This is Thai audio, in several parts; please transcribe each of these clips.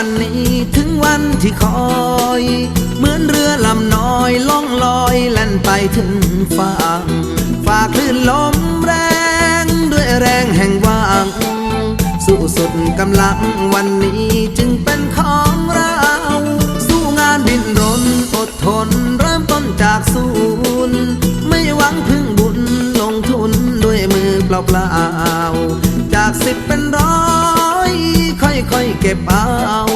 วันนี้ถึงวันที่คอย เหมือนเรือลำน้อยล่องลอยแล่นไปถึงฝั่งฝากคลื่นลมแรง ด้วยแรงแห่งหวังสู้สุดกำลังวันนี้จึงเป็นของเรา สู้งานบินรนอดทนเริ่มต้นจากศูนย์ไม่หวังพึ่งบุญลงทุนด้วยมือเปล่าๆจากสิบเป็นร้อยค่อยๆเก็บเอา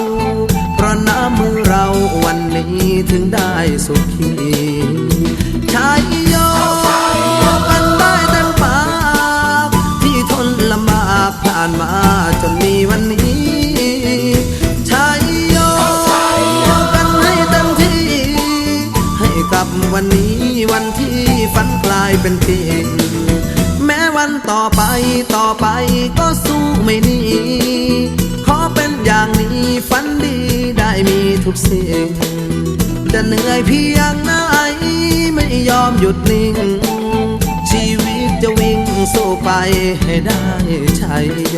นี้ถึงได้สุขีชายโยกันได้เต็มปากที่ทนลำบากผ่านมาจนมีวันนี้ชายโยกันให้เต็มที่ ให้กับวันนี้วันที่ฝันกลายเป็นจริงแม้วันต่อไปต่อไปก็สู้ไม่หนี อย่างนี้ฝันดีได้มีทุกสิ่งจะเหนื่อยเพียงไหนไม่ยอมหยุดนิ่ง ชีวิตจะวิ่งสู้ไปให้ได้ชัยโย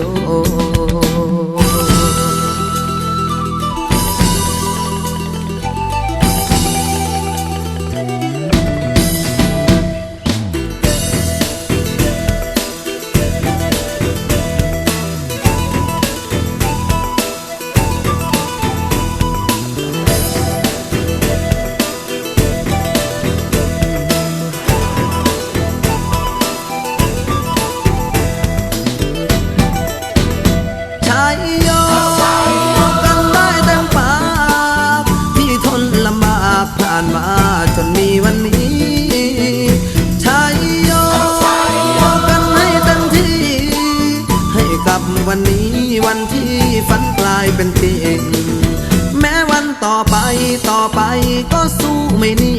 มาจนมีวันนี้ชายโยกันให้เต็มที่ ให้กับวันนี้วันที่ฝันกลายเป็นจริงแม้วันต่อไปต่อไปก็สู้ไม่หนี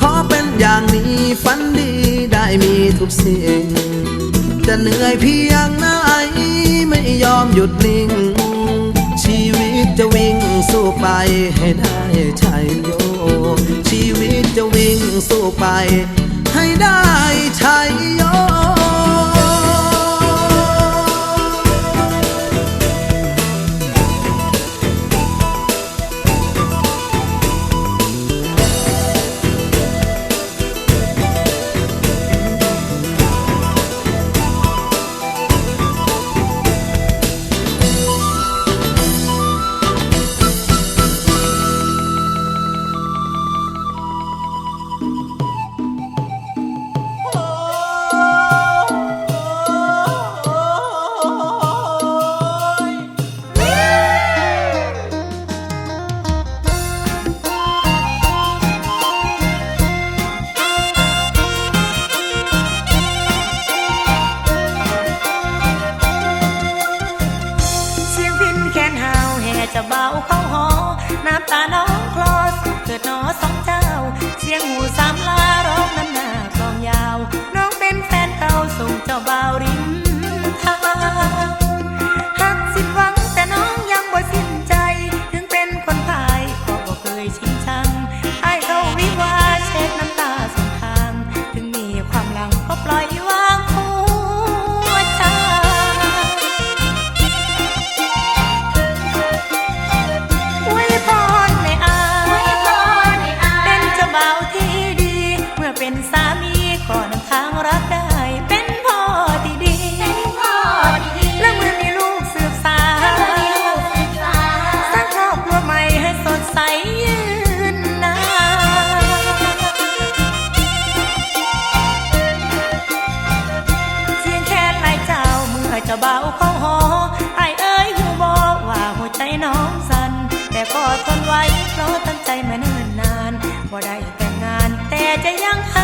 ขอเป็นอย่างนี้ฝันดีได้มีทุกสิ่ง จะเหนื่อยเพียงไหนไม่ยอมหยุดนิ่งชีวิตจะวิ่งสู้ไปให้ได้ชัยโย จะวิ่งสู้ไป ให้ได้ชัยโย เจ้าเบาเข้าหอไอเอ้ยหูบอกว่าหัวใจน้องสั่นแต่ก็ทนไว้เพราะตั้งใจมาเนิ่นนานว่ได้แต่งงานแต่จะยังหา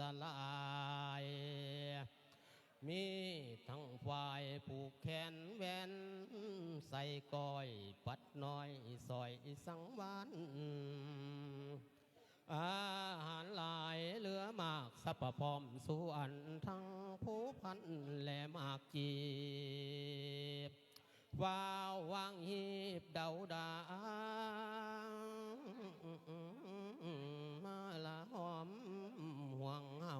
สลาย มีทั้งฝ่ายผูกแขนแวนใส่ก้อยปัดน้อยซอยสังวานอาหารหลายเหลือมากสัพพอมส่วนทั้งผู้พันและมากจีบว้าววางหีบเดาดามาละหอม วงเฮา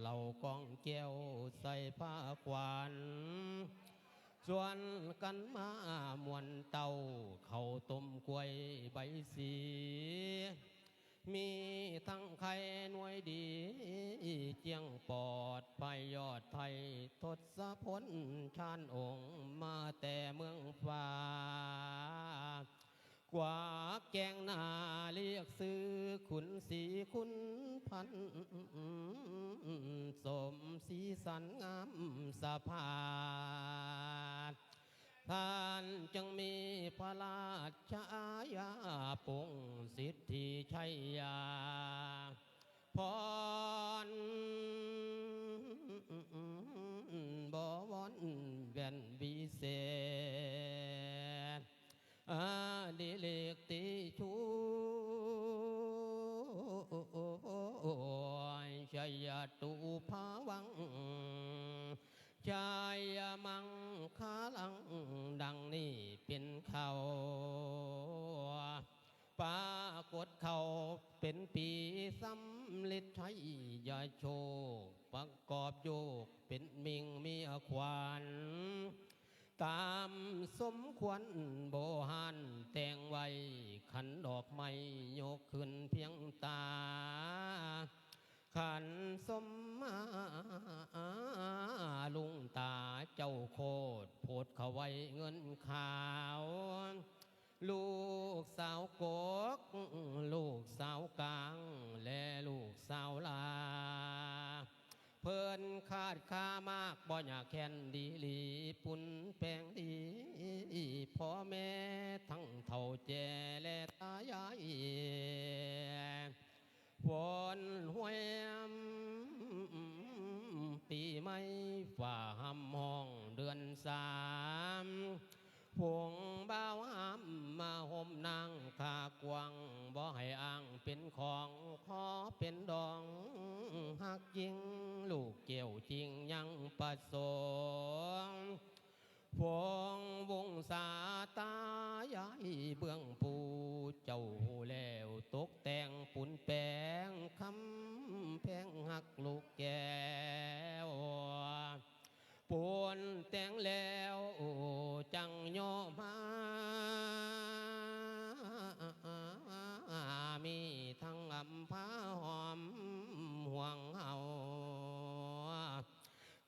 เหล่ากองแก้วใส่ผ้าควันส่วนกันมามวนเต่าเขาต้มกล้วยใบสี มีทั้งไข่หน่วยดีเจียงปอดไปยอดไทยทศพลชานองค์มาแต่เมืองฟ้า กว่าแกงนาเรียกซื้อขุนสีขุนพันสมสีสันงามสะพานท่านจึงมีพระราชาญาปงสิทธิชัยยาพรบวรแว่นวิเศษ อาดิเลกติชูชัยตุภาวังชายมังคาลังดังนี้เป็นเขาปรากฏเขาเป็นปีสำลิดไทยยาโชประกอบโยกเป็นมิงมีอควาน ตามสมควรโบหันแต่งไว้ขันดอกไม้ยกขึ้นเพียงตา ขันสมมาลุงตาเจ้าโคตรโพดเขาไว้เงินขาว ลูกสาวกก ลูกสาวกลาง และลูกสาวลาเพิ่นขาดค่ามากบ่อยากแค้นดีหลี ปุ่น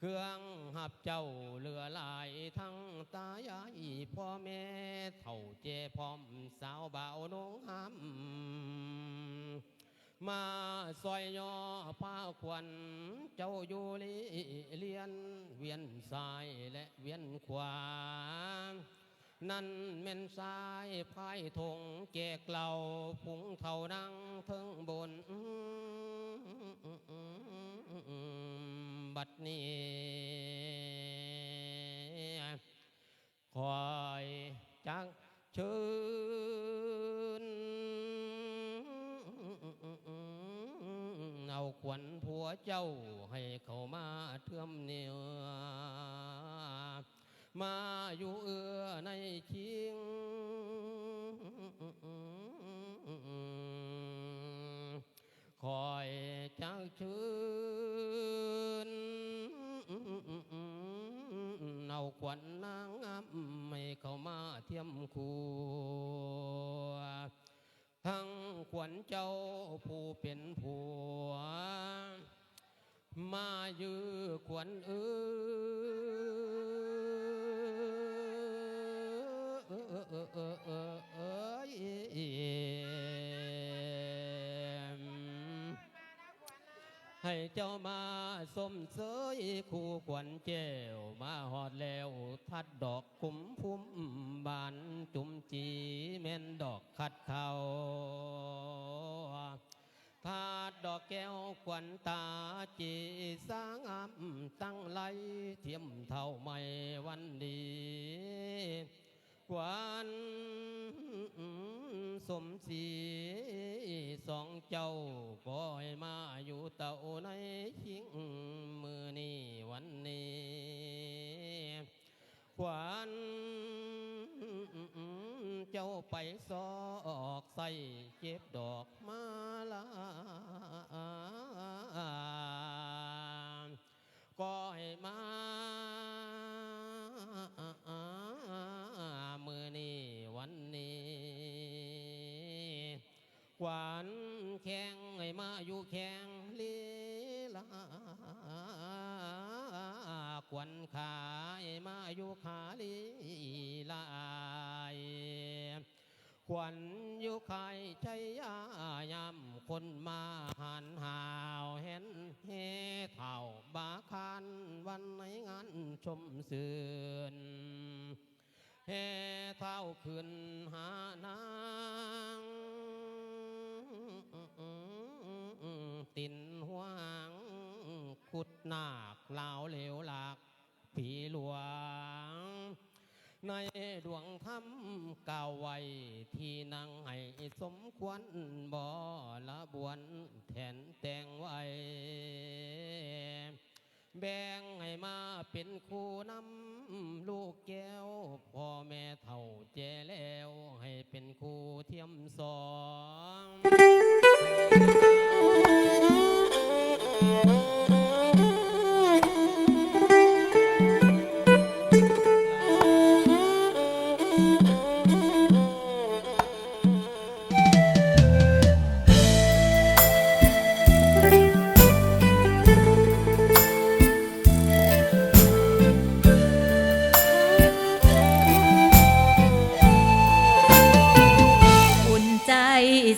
รื่องหับเจ้าเรือหลายทั้งตายายพ่อแม่เท่าเจพร้อมสาวบ่าวน้องหำมาซอยย่อผ้าควันเจ้าอยู่ลีเลียนเวียนซ้ายและเวียนขวา นั่นเม่นซ้ายพายธงแจกเหล่าผุงเท่านั่งเทิงบน บัดนี้คอยจักเชิญเอาขวัญผัวเจ้าให้เขามาเทื่อมเนียวมาอยู่เอือในชิงคอยจักชื่นเอาข วัญนางงามไม่เข้ามาเทียมคูทั้งขวัญเจ้าผู้เป็นผัว มายื้อขวัญเอ้ย ให้เจ้ามาสมเสยคู่ขวัญเจ้วมาหอดแล้วทัดดอกคุ้มพุ่มบานจุ่มจีแม่นดอกคัดเขาทาดดอกแก้วขวัญตาจีสางอำตั้งไหลเทียมเท่าไม่วันดี ควันสมศรีสองเจ้าก็ให้มาอยู่เต่าในชิงมือนี้วันนี้ควันเจ้าไปซอกใส่เจ็บดอกมาลา ชมเสือนเฮเท่าขึ้นหานางตินหวางขุดหนักลาวเหลวหลักผีหลวง ในดวงธรรมก่าวไว้ที่นั่งให้สมควรบ่ละบวนแทนแต่งไว้ แบ่งให้มาเป็นคู่นำลูกแก้ว พ่อแม่เท่าแจแล้วให้เป็นคู่เทียมสอง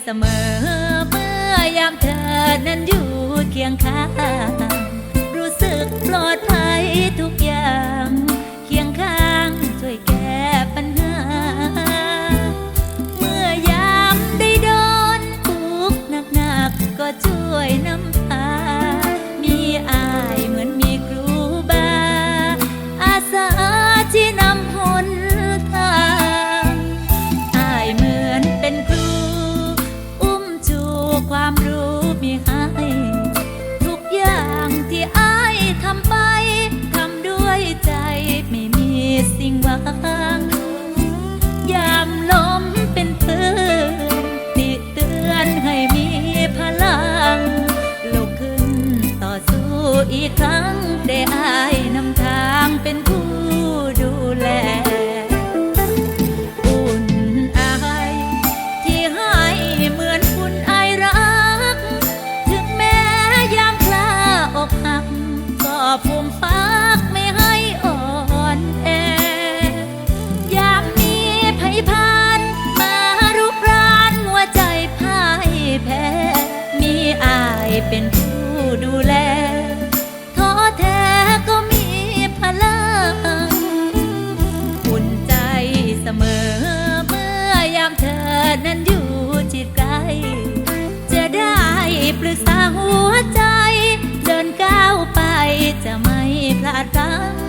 เสมอเมื่อยามเธอนั้นอยู่เคียงข้างรู้สึกปลอดภัยทุกอย่าง เคียงข้างช่วยแก้ปัญหา เมื่อยามได้โดนทุกหนักๆก็ช่วยนำ ได้อาย จิตไกจะได้ปรึกษาหัวใจ เดินก้าวไปจะไม่พลาดครั้ง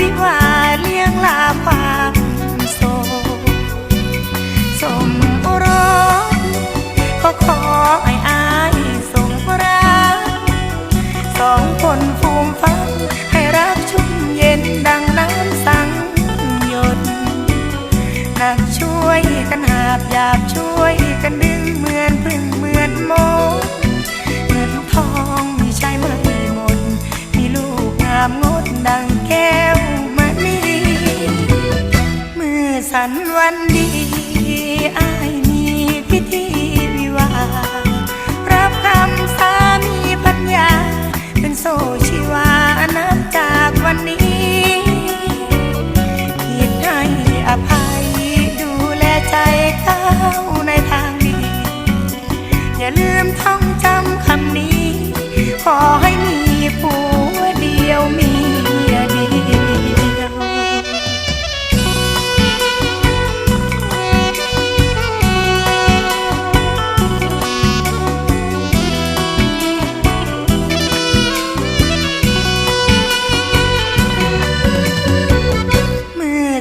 วย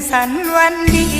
สันวันดี